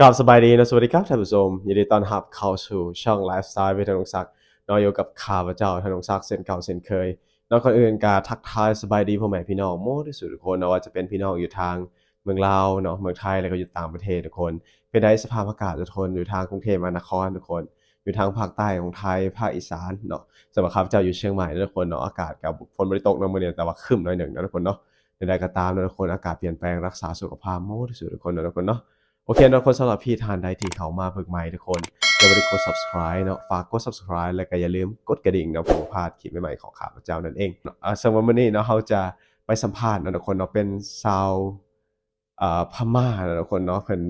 กราบสบายดีนะสวัสดีครับท่านผู้ชมยินดีต้อนรับเข้าสู่ช่องไลฟ์สไตล์วิทยาศักดิ์นอยอยู่กับข้าพเจ้าธนงศักดิ์เส้นเก่าเส้นเคยนอกคนอื่นการทักทายสบายดีพ่อแม่พี่น้องโมที่สุดทุกคนนะว่าจะเป็นพี่น้องอยู่ทางเมืองลาวเนาะเมืองไทยแล้วก็อยู่ต่างประเทศทุกคน เป็นได้สภาพอากาศทุกคนอยู่ทางกรุงเทพมหานครทุกคน อยู่ทางภาคใต้ของไทยภาคอีสานเนาะสำหรับข้าพเจ้าอยู่เชียงใหม่นะทุกคนเนาะอากาศกับฝนบริตกนาะมื้อนี้แต่ว่าคึ้มหน่อยหนึ่งนะทุกคนเนาะใดๆก็ตามนะทุกคนอากาศเปลี่ยนแปลงรักษาสุขภาพโมที่สุดทุกคนนะทุกคนเนาะ โอเคนะทุกคนสำหรับพี่ทานใดที่เขามาเพิ่งใหม่ทุกคนอย่าลืมกด subscribe เนาะฝากกด subscribe แล้วก็อย่าลืมกดกระดิ่งเนาะเพื่อบ่พลาดคลิปใหม่ๆของข้าพเจ้านั่นเองเนาะอ่าสำหรับวันนี้เนาะเราจะไปสัมภาษณ์นะทุกคนเนาะเป็นชาวอ่าพม่านะทุกคนเนาะเพิ่น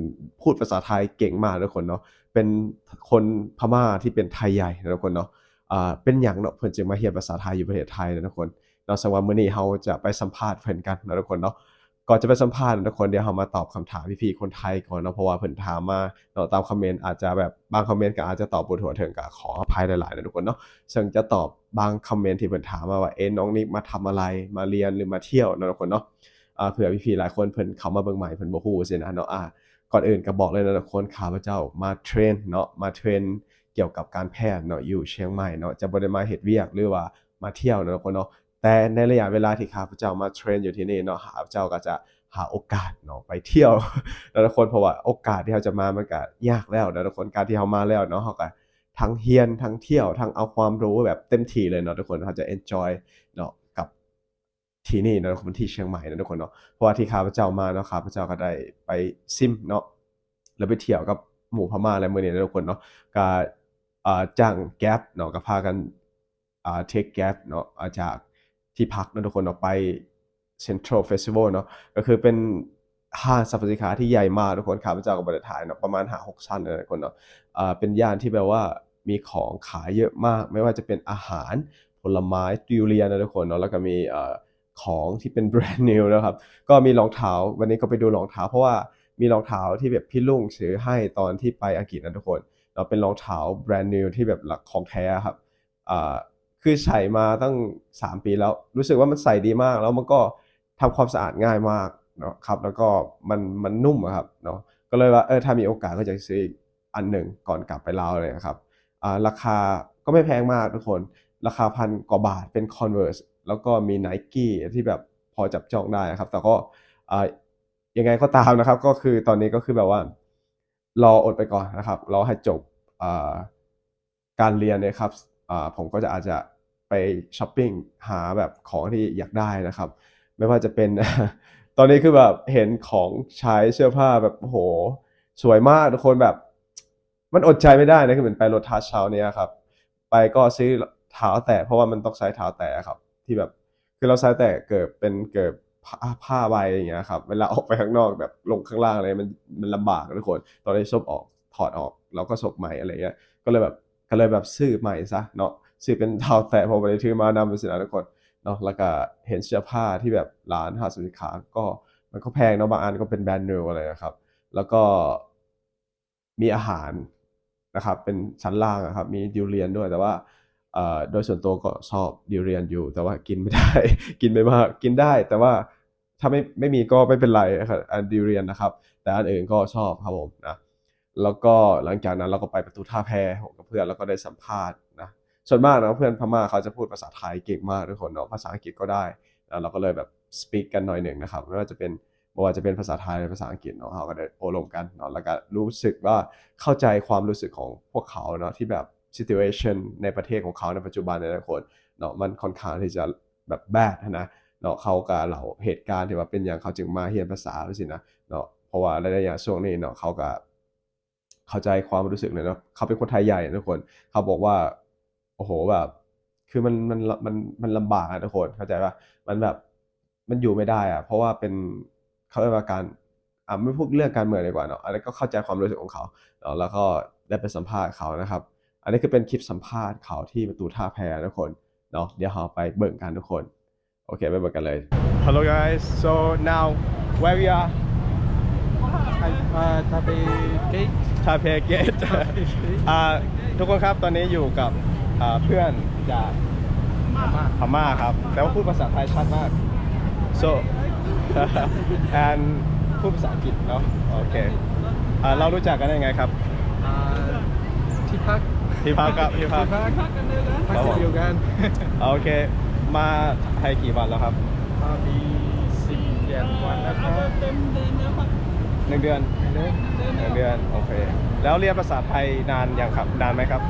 พูดภาษาไทยเก่งมากทุกคนเนาะเป็นคนพม่าที่เป็นไทยใหญ่นะทุกคนเนาะอ่าเป็นหยังเนาะเพิ่นจึงมาเรียนภาษาไทยอยู่ประเทศไทยนะทุกคนเนาะสำหรับมื้อนี้เราจะไปสัมภาษณ์เพิ่นกันนะทุกคนเนาะ ก่อนจะไปสัมภาษณ์ทุกคนเดี๋ยวเรามาตอบคำถามพี่ๆคนไทยก่อนเนาะเพราะว่าเพิ่นถามมาเนาะตามคอมเมนต์อาจจะแบบบางคอมเมนต์ก็อาจจะตอบบ่ทั่วถึงก็ขออภัยหลายๆนะทุกคนเนาะซึ่งจะตอบบางคอมเมนต์ที่เพิ่นถามมาว่าเอ๊ะน้องนิกมาทำอะไรมาเรียนหรือมาเที่ยวเนาะทุกคนเนาะอ่าเผื่อพี่ๆหลายคนเพิ่นเข้ามาเบิ่งใหม่เพิ่นบ่ฮู้สินะเนาะอ่าก่อนอื่นก็บอกเลยนะทุกคนข้าพเจ้ามาเทรนเนาะมาเทรนเกี่ยวกับการแพทย์เนาะอยู่เชียงใหม่เนาะจะบ่ได้มาเฮ็ดเวียกหรือว่ามาเที่ยวเนาะทุกคนเนาะ แต่ในระยะเวลาที่ข้าพเจ้ามาเทรนอยู่ที่นี่เนาะข้าพเจ้าก็จะหาโอกาสเนาะไปเที่ยวแล้วทุกคนเพราะว่าโอกาสที่เราจะมามันก็ยากแล้วนะทุกคนการที่เรามาแล้วเนาะเราก็ทั้งเรียนทั้งเที่ยวทั้งเอาความรู้แบบเต็มที่เลยเนาะทุกคนเราจะ enjoy เนาะกับที่นี่เนาะคนที่เชียงใหม่นะทุกคนเนาะเพราะว่าที่ข้าพเจ้ามาเนาะข้าพเจ้าก็ได้ไปซิมเนาะแล้วไปเที่ยวกับหมู่พม่าอะไรมื้อนี้นะทุกคนเนาะก็จ้างแก๊ปเนาะก็พากันเทคแก๊ปเนาะจาก ที่พักนะทุกคนออกไป Central Festival เนาะก็คือเป็นห้างสรรพสินค้าที่ใหญ่มากทุกคนข้าพเจ้าก็บ่ได้ถ่ายเนาะประมาณ5-6ชั้นนะทุกคนเนาะอ่าเป็นย่านที่แบบว่ามีของขายเยอะมาก ไม่ว่าจะเป็นอาหารผลไม้ดิวเรียนนะทุกคนเนาะแล้วก็มีเอ่อของที่เป็นแบรนด์นิวนะครับ ก็มีรองเท้า วันนี้ก็ไปดูรองเท้า เพราะว่ามีรองเท้าที่แบบพี่ลุงซื้อให้ตอนที่ไปอังกฤษนะทุกคนเนาเป็นรองเท้าแบรนด์นิวที่แบบหลักของแท้ครับ อ่า คือใส่มาตั้ง 3 ปีแล้ว รู้สึกว่ามันใส่ดีมาก แล้วมันก็ทำความสะอาดง่ายมากเนาะครับ แล้วก็มันมันนุ่มครับเนาะก็เลยว่าเออถ้ามีโอกาสก็จะซื้ออีกอันหนึ่งก่อนกลับไปลาวเลยนะครับอ่าราคาก็ไม่แพงมากทุกคน ราคาพันกว่าบาทเป็น Converse แล้วก็มี Nike ที่แบบพอจับจองได้ครับ แต่ก็อ่ายังไงก็ตามนะครับ ก็คือตอนนี้ก็คือแบบว่า รออดไปก่อนนะครับรอให้จบอ่าการเรียนนี่ยครับอ่าผมก็จะอาจจะ ไปช้อปปิ้งหาแบบของที่อยากได้นะครับ ไม่ว่าจะเป็น ตอนนี้คือแบบเห็นของใช้เสื้อผ้าแบบโอ้โหสวยมากทุกคนแบบ มันอดใจไม่ได้นะคือเหมือนไปโลทัสเช้าเนี้ยครับ ไปก็ซื้อเท้าแตะเพราะว่ามันต้องใช้เท้าแตะครับ ที่แบบคือเราใช้แต่เกิดเป็นเกิดผ้าผ้าใบอย่างเงี้ยครับเวลาออกไปข้างนอกแบบลงข้างล่างอะไรมันมันลำบากทุกคน ตอนนี้ซบออกถอดออกแล้วก็ซบใหม่อะไรเงี้ยก็เลยแบบก็เลยแบบซื้อใหม่ซะเนาะ ซื้อเป็นเท้าแตะเพอไปถือมานำไปสินะทุกคนเนาะแล้วก็เห็นเสื้อผ้าที่แบบร้านหาสินค้าก็มันก็แพงเนาะบางอันก็เป็นแบรนด์นิวอะไรนะครับ แล้วก็มีอาหารนะครับเป็นชั้นล่างอะครับมีดิวเรียนด้วยแต่ว่าอ่อโดยส่วนตัวก็ชอบดิวเรียนอยู่ แต่ว่ากินไม่ได้ กินไม่มากกินได้ แต่ว่าถ้าไม่ไม่มีก็ไม่เป็นไรนะครับอันดิวเรียนนะครับ แต่อันอื่นก็ชอบครับผมนะแล้วก็หลังจากนั้นเราก็ไปประตูท่าแพผมกับเพื่อนแล้วก็ได้สัมภาษณ์นะ ส่วนมากนะเพื่อนพม่าเขาจะพูดภาษาไทยเก่งมากทุกคนเนาะภาษาอังกฤษก็ได้เราก็เลยแบบสปีกกันหน่อยหนึ่งนะครับไม่ว่าจะเป็นไม่ว่าจะเป็นภาษาไทยหรือภาษาอังกฤษเนาะเราก็ได้โอลมกันเนาะแล้วก็รู้สึกว่าเข้าใจความรู้สึกของพวกเขาเนาะที่แบบ situation ในประเทศของเขาในปัจจุบันเนยนะทุกคนเนาะมันค่อนข้างที่จะแบบแบดนะเนาะเขากับเราเหตุการณ์ที่ว่าเป็นอย่างเขาจึงมาเรียนภาษาสินะเนาะเพราะว่าระยะช่วงนี้เนาะเขาก็เข้าใจความรู้สึกเลยเนาะเขาเป็นคนไทยใหญ่ทุกคนเขาบอกว่า โอ้โหแบบ คือมันมันมันมันลำบากอะทุกคนเข้าใจป่ะมันแบบมันอยู่ไม่ได้อะเพราะว่าเป็นเขาเรียกว่าการอ่าไม่พูดเรื่องการเมืองดีกว่าเนาะอันนี้ก็เข้าใจความรู้สึกของเขาเนาะแล้วก็ได้ไปสัมภาษณ์เขานะครับ อันนี้คือเป็นคลิปสัมภาษณ์เขาที่ประตูท่าแพทุกคนเนาะเดี๋ยวเราไปเบิ่งกันทุกคนโอเคไปเบิ่งกันเลย Hello guys so now where we are uh, Taipei Gate. ทาเพเกตอ่าทุกคนครับตอนนี้อยู่กับ อ่าเพื่อนจากพม่าครับ แต่ว่าพูดภาษาไทยชัดมาก so and พูดภาษาอังกฤษเนาะโอเคอ่าเรารู้จักกันได้ยังไงครับ อ่าที่พักที่พักครับที่พักที่พักพักกันเลยนะพักครับผมเดียวกันโอเค มาไทยกี่วันแล้วครับอ่ามีสี่เจ็ดวันนะคเอารับเต็มเดือนแล้วครับหนึ่งเดือนเล่นหนึ่งเดือนโอเค แล้วเรียนภาษาไทยนานยังครับนานไหมครับ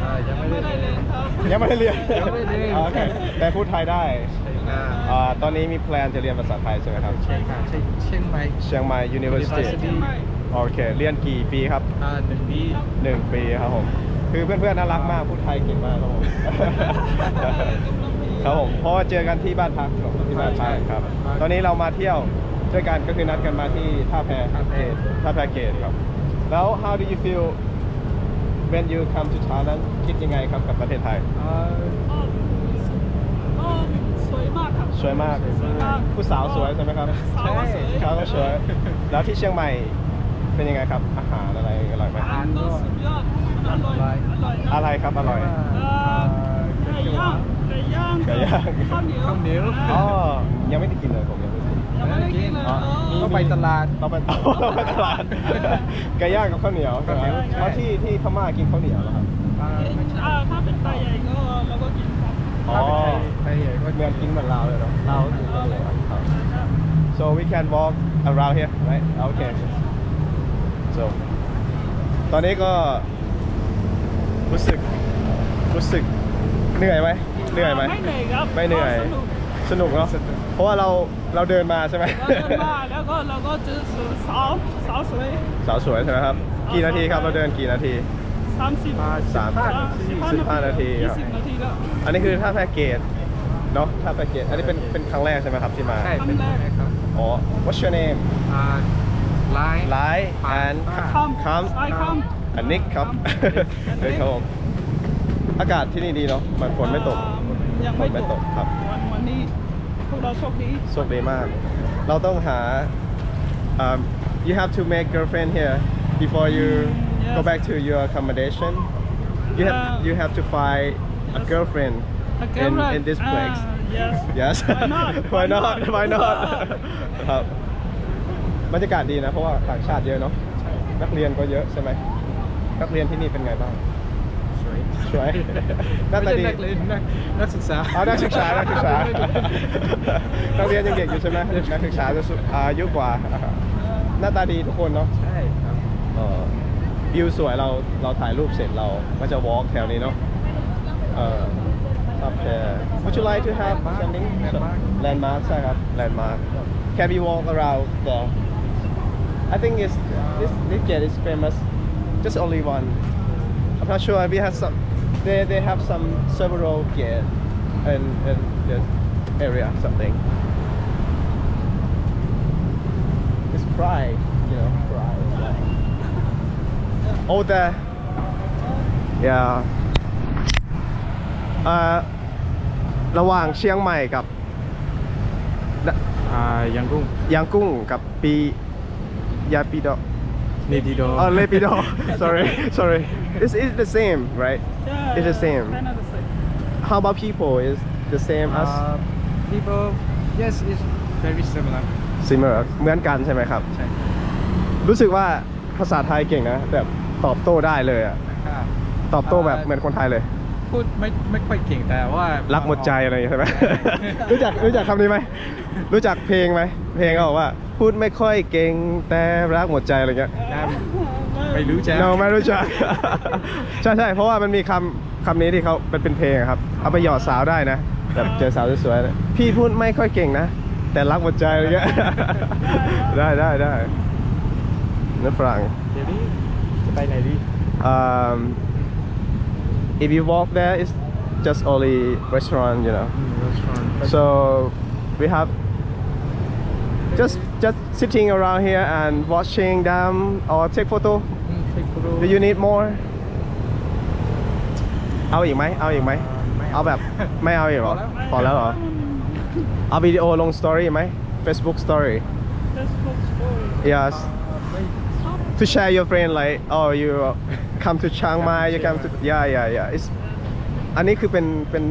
ยังไม่อ่ายังไม่ไม่ได้เลยครับ ยังไม่ได้เรียนยังไม่ได้เรียนโอเคแต่พูดไทยได้ใช่ค่ะอ่าตอนนี้มีแพลนจะเรียนภาษาไทยใช่ไหมครับใช่ค่ะใช่เชียงใหม่ เชียงใหม่ University University ไม่โอเค เรียนกี่ปีครับ อ่าหนึ่งปีหนึ่งปีครับผม คือเพื่อนๆน่ารักมากพูดไทยเก่งมากครับผม ครับผมเพราะว่าเจอกันที่บ้านพักที่บ้านพักครับ ตอนนี้เรามาเที่ยวด้วยกันก็คือนัดกันมาที่ท่าแพท่าแพท่าแพเกตครับแล้ว how do you feel when you come to Thailand คิดยังไงครับกับประเทศไทยอ่าก็สวยมากครับ สวยมาก สวยมาก ผู้สาวสวยใช่ไหมครับสาวก็สวยสาวก็สวย แล้วที่เชียงใหม่เป็นยังไงครับ อาหารอะไรอร่อยไหมอาหารก็สุดยอดอร่อย อร่อยนะอะไรครับอร่อยเอ่อไก่ย่างไก่ย่างไก่ย่างข้าวเหนียวข้าวเหนียวอ๋อยังไม่ได้กินเลยผมยังไม่ได้ กินยังไม่ได้กินเลยอ๋อเออต้องไปตลาด เราไปเราไปตลาดไก่ย่างกับข้าวเหนียวใช่ไหมข้าวเหนียวใช่เพราะที่ที่พม่ากินข้าวเหนียวเหรอครับอ่าไม่ใช่อ่าถ้าเป็นไก่ใหญ่ก็เราก็กินครับอ๋อไปใหญ่ก็เหมือนกินเหมือนลาวเลยเนาะลาวกินข้าวเหนียวครับ so we can walk around here right okay so ตอนนี้ก็รู้สึกรู้สึกเหนื่อยไหมเหนื่อยไหมไม่เหนื่อยครับไม่เหนื่อยก็ สนุกสนุกเนาะเพราะว่าเราเราเดินมาใช่ไหมเราเดินมาแล้วก็เราก็เจอสาวสาวสวยสาวสวยใช่ไหมครับ กี่นาทีครับเราเดินกี่นาทีสามสิบสามสิบห้านาทียี่ครับสิบนาทีแล้วอันนี้คือท่าแพเกตเนาะท่าแพเกตอันนี้เป็นเป็นครั้งแรกใช่ไหมครับที่มาใช่เป็นแรกครับอ๋อ what's your name อ่าไลน์ Lai and คำคำใช่คำอันนิกครับอันนิกเฮ้ยครับผมอากาศที่นี่ดีเนาะมันฝนไม่ตกอ่ายังไม่ฝนไม่ตตกกครับวันวันนี้พวก เราโชคดี โชคดีมาก เราต้องหา um, you have to make girlfriend here before you Mm, go yes. back to your accommodation you have Yeah. you have to find a Yes. girlfriend A in girlfriend. in this place Ah, yes yes Why not why not why not ครับบรรยากาศดีนะ เพราะว่าต่างชาติเยอะเนาะนักเรียนก็เยอะใช่ไหมนักเรียนที่นี่เป็นไงบ้าง สวยสวยหน้าไม่ตาใช่ดีนักเรียนนักนักศึกษาอ๋อนักศึกษานักศึกษานักเรียนยังเด็กอยู่ใช่ไหมนักศึกษาจะสุอายุกว่าหน้าตาดีทุกคนเนาะใช่ครับเออวิวสวยเราเราถ่ายรูปเสร็จเราก็จะ walk แถวนี้เนาะเออครับแค่ Would you like to have something Landmark landmark ใช่ครับ landmark Can we walk around there I think it's this this gate is famous just only one I'm not sure we have some they they have some several gate in in this area something it's pride you know pride yeah. oh there yeah เอ่อระหว่างเชียงใหม่กับ อ่ายังกุ้ง ยางกุ้งกับปียาปีโด เน ติโด Oh, Lepido. sorry, sorry. It's, it's the same, right? Yeah, It's the yeah, same. Kind of the same. How about people? Is the same as Uh, people yes it's very similar similar เหมือนกันใช่ไหมครับ ใช่รู้สึกว่าภาษาไทยเก่งนะแบบตอบโต้ได้เลยอะค่ะตอบโต้แบบเหมือนคนไทยเลย พูดไม่ไม่ค่อยเก่งแต่ว่ารัรักหมดใจอะไรอย่างงี้ใช่ไหม รู้จักรู้จักคำนี้ไหมรู้จักเพลงไหม เพลงเขาบอกว่า พูดไม่ค่อยเก่งแต่รักหมดใจอะไรเงี้ยไม่รู้จักเราไม่รู้จัก ใช่ใช่เพราะว่ามันมีคำคำนี้ที่เขาเป็นเป็นเพลงอะครับ เอาไปหยอดสาวได้นะแบบเจอสาวสวยๆนะพี่พูดไม่ค่อยเก่งนะ แต่รักหมดใจอะไรเงี้ยได้ได้ได้นั่นฝรั่งเดี๋ยวนี้จะไปไหนดี um, if you walk there it's just only restaurant you know so we have just just sitting around here and watching them or take photo เทคโน Do you need more เอาอีกไหมเอาอีกไหมไม่เอาแบบไม่เอาอีกเหรอพอแล้วเหรอเอาวิดีโอลงสตอรี่ไหม Facebook story Facebook story. yes to share your friend like oh you come to Chiang Mai you come to yeah yeah yeah it's อันนี้คือเป็นเป็น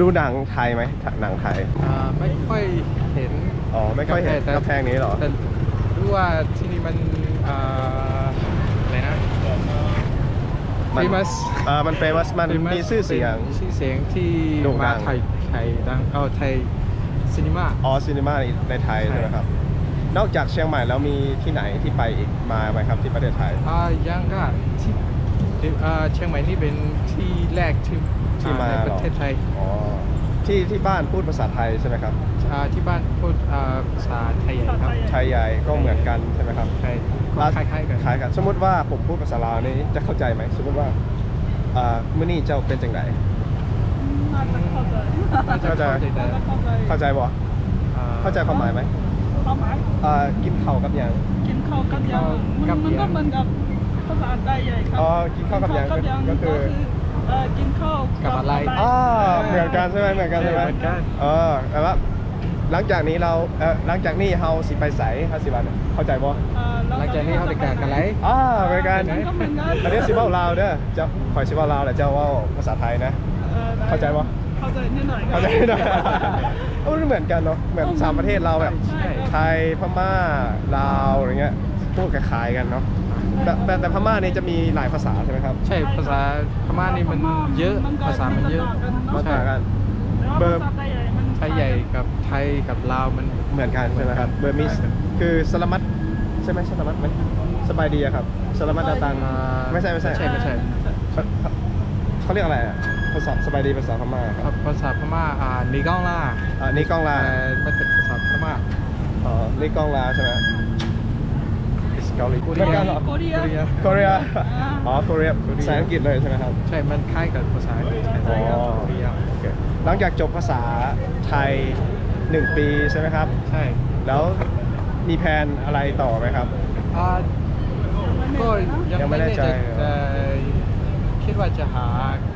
ดูหนังไทยไหมหนังไทยอ่าไม่ค่อยเห็น อ๋อ ไม่ค่อยเห็นแต่กระแพงนี้เหรอ แต่รู้ว่าที่นี่มันเอ่ออะไรนะ มัน famous เอ่อมันเฟมัสมัน famous มีชื่อเสียง ป็นชื่อเสียงที่โด่งดัมาง ไทยไทยดังเอาไทยซีนีมา ออซีนีมาในไทยใช่ ใช่ไหมครับ นอกจากเชียงใหม่แล้วมีที่ไหนที่ไปอีกมาไหมครับที่ประเทศไทย อ่ายังก็ที่ที่อ่าเชียงใหม่นี่เป็นที่แรกที่ที่มาอ่ในประเทศไทย อ๋อ ที่ที่บ้านพูดภาษาไทยใช่ไหมครับ อ่าที่บ้านพูดอ่าภาษาไทยใหญ่ครับไทยใหญ่ก็เหมือนกันใช่ไหมครับไทยก็คล้ายๆกัน คล้ายกัน สมมติว่าผมพูดภาษาลาวนี่จะเข้าใจไหม สมมติว่าอ่ามื้อนี้เจ้าเป็นจังไดน่าจะเข้าใจน่าจะเข้าใจแต่น่าจะเข้าใจเข้าใจบ่อ่าเข้าใจความหมายไหมความหมายอ่ากินข้าวกับหยัง กินข้าวกับยางมันมันก็เหมือนกับภาษาไทยใหญ่ครับอ๋อ กินข้าวกับยางกินข้วก็คือเอ่อกินข้าวกับอะไร อ่า เหมือนกันใช่ไหมเหมือนกันใช่ไหมเหมือนกัน เออแต่ว่า หลังจากนี้เราเออหลังจากนี้เฮาสิไปใสเฮาสิว่าเข้าใจบ่เอ่อหลังจากนี้เขาจะกากันไรอ่าเหมือนกันมันก็เหมือนกันอันนี้สิเว้าลาวเด้อเจ้าข่อยสิเว้าลาวแล้วเจ้าเว้าภาษาไทยนะอ่อได้เข้าใจปะเข้าใจนิดหน่อยครับเข้าใจได้เออมันเหมือนกันเนาะเหมือนสามประเทศเราแบบใช่ครับไทยพม่าลาวอะไรเงี้ยพูดคล้ายๆกันเนาะแต่แต่แต่พม่านี่จะมีหลายภาษาใช่ไหมครับ ใช่ภาษาพม่านี่มันเยอะภาษามันเยอะภาษากันแต่ว่าเบอร์ภาษาไทยใหญ่มันไทยใหญ่กับไทยกับลาวมัน เหมือนกันใช่ไหมครับ เบอร์มิส คือสลามัดใช่ไหมสลามัดไหมสบายดีอะครับสลามัดดาตังอ่าไม่ใช่ไม่ใช่ไม่ใช่ไม่ใช่เขาเขาเรียกอะไรอะภาษาสบายดีภาษาพม่าครับภาษาพม่าอ่านีก้องล่าอ่านี่กล้องลาแต่ไม่เป็นภาษาพม่าอ๋อนี่กล้องลาใช่ไหมเกาหลีโคเหเรีมือนกันเหรอโคเรียโคเรียเกาหลีอ๋อเกาหลีภาษาอังกฤษเลยใช่ไหมครับ ใช่ มันคล้ายกับภาษาอังกฤษอ๋อ หลังจากจบภาษาไทยหนึ่งปีใช่ไหมครับ ใช่แล้วมีแผนอะไรต่อไหมครับ อ่าก็ยังยังไม่ไม่แน่แน่ใจใจ แต่คิดว่าจะหา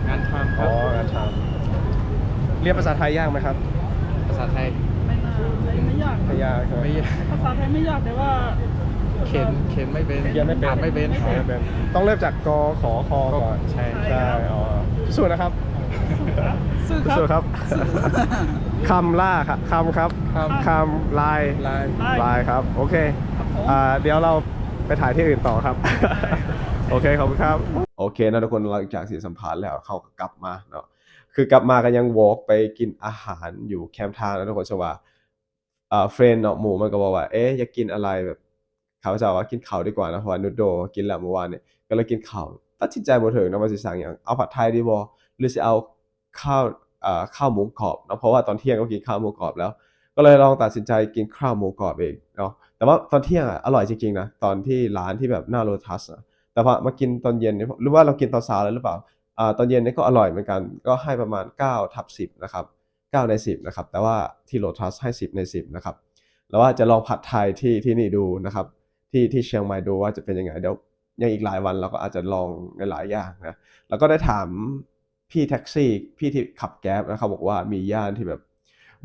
งานทำคอ๋รัอบงานทำเรียนภาษาไทยยากไหมครับภาษาไทยไม่น่าไม่ไม่ยากไม่ยากใช่ไหมไม่ยากภาษาไทยไม่ยากแต่ว่า เขียนเขียนไม่เป็นเขียนไม่เป็น อ่านไม่เป็นอ่านไม่เป็นต้องเริ่มจากกขอคอก่อนใช่ ใช่อ๋อสู้นะครับ สู้ครับสู้ครับคำล่าครับคำครับครับคำลายลายลายครับ โอเคครับผมอ่าเดี๋ยวเราไปถ่ายที่อื่นต่อครับ โอเคขอบคุณครับโอเคนะทุกคนหลังจากเสียสัมภาษณ์แล้วเขาก็กลับมาเนาะคือกลับมากันยังวอล์กไปกินอาหารอยู่แคมป์ทางนะทุกคนเชื่อว่าอ่าเฟรนเนาะหมูมันก็บอกว่าเอ๊ะอยากกินอะไรแบบเขาจะว่ากินข้าวดีกว่านะเพราะว่านุดโดกินแล้วเมื่อวานเนี่ยก็เลยกินข้าวตัดสินใจบ่ถึงนะว่าสิสั่งอย่างเอาผัดไทยดีบ่หรือสิเอา ข้าวข้าวหมูกรอบเนาะเพราะว่าตอนเที่ยงก็กินข้าวหมูกรอบแล้ว ก็เลยลองตัดสินใจกินข้าวหมูกรอบเองเนาะแต่ว่าตอนเที่ยงอะอร่อยจริงๆนะตอนที่ร้านที่แบบหน้าโลทัสนะแต่พอมากินตอนเย็นเนี่ยหรือว่าเรากินตอนเช้าแล้วหรือเปล่าอ่าตอนเย็นเนี่ยก็อร่อยเหมือนกันก็ให้ประมาณ9ทับ10นะครับ9ใน10นะครับแต่ว่าที่โลทัสให้ 10 ใน 10นะครับแล้วว่าจะลองผัดไทยที่ที่นี่ดูนะครับที่ที่เชียงใหม่ดูว่าจะเป็นยังไงเดี๋ยวยังอีกหลายวันเราก็อาจจะลองหลายอย่างนะแล้วก็ได้ถาม พี่แท็กซี่ พี่ที่ขับแก๊บนะครับบอกว่ามีย่านที่แบบ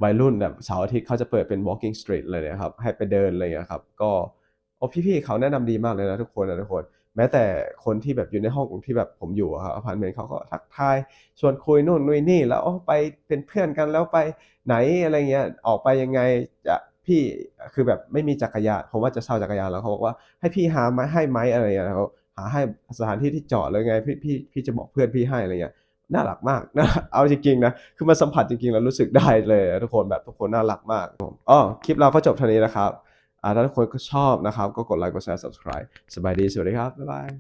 วัยรุ่นแบบเสาร์อาทิตย์เขาจะเปิดเป็น walking street เลยนะครับให้ไปเดินอะไรอย่างเงี้ยครับก็โอ้พี่ๆเขาแนะนำดีมากเลยนะทุกคนนะทุกคน แม้แต่คนที่แบบอยู่ในห้องที่แบบผมอยู่อะครับอพาร์ตเมนต์เขาก็ทักทายชวนคุยนู่นนู่นนี่ แล้วอ๋อไปเป็นเพื่อนกันแล้วไปไหนอะไรเงี้ยออกไปยังไงจะพี่คือแบบไม่มีจักรยานผมว่าจะเช่าจักรยานแล้วเขาบอกว่าให้พี่หาไมาให้ไหมอะไรเงี้ยเขาหาให้สถานที่ที่จอดเลยไงพี่พี่พี่จะบอกเพื่อนพี่ให้อะไรเงี้ย น่ารักมากนะเอาจริงๆนะคือมาสัมผัสจริงๆแล้วรู้สึกได้เลยทุกคนแบบทุกคนน่ารักมากอ๋อคลิปเราก็จบเท่านี้นะครับถ้าทุกคนก็ชอบนะครับ ก็กดไลค์กดแชร์ subscribe สบายดีสวัสดีครับบ๊ายบาย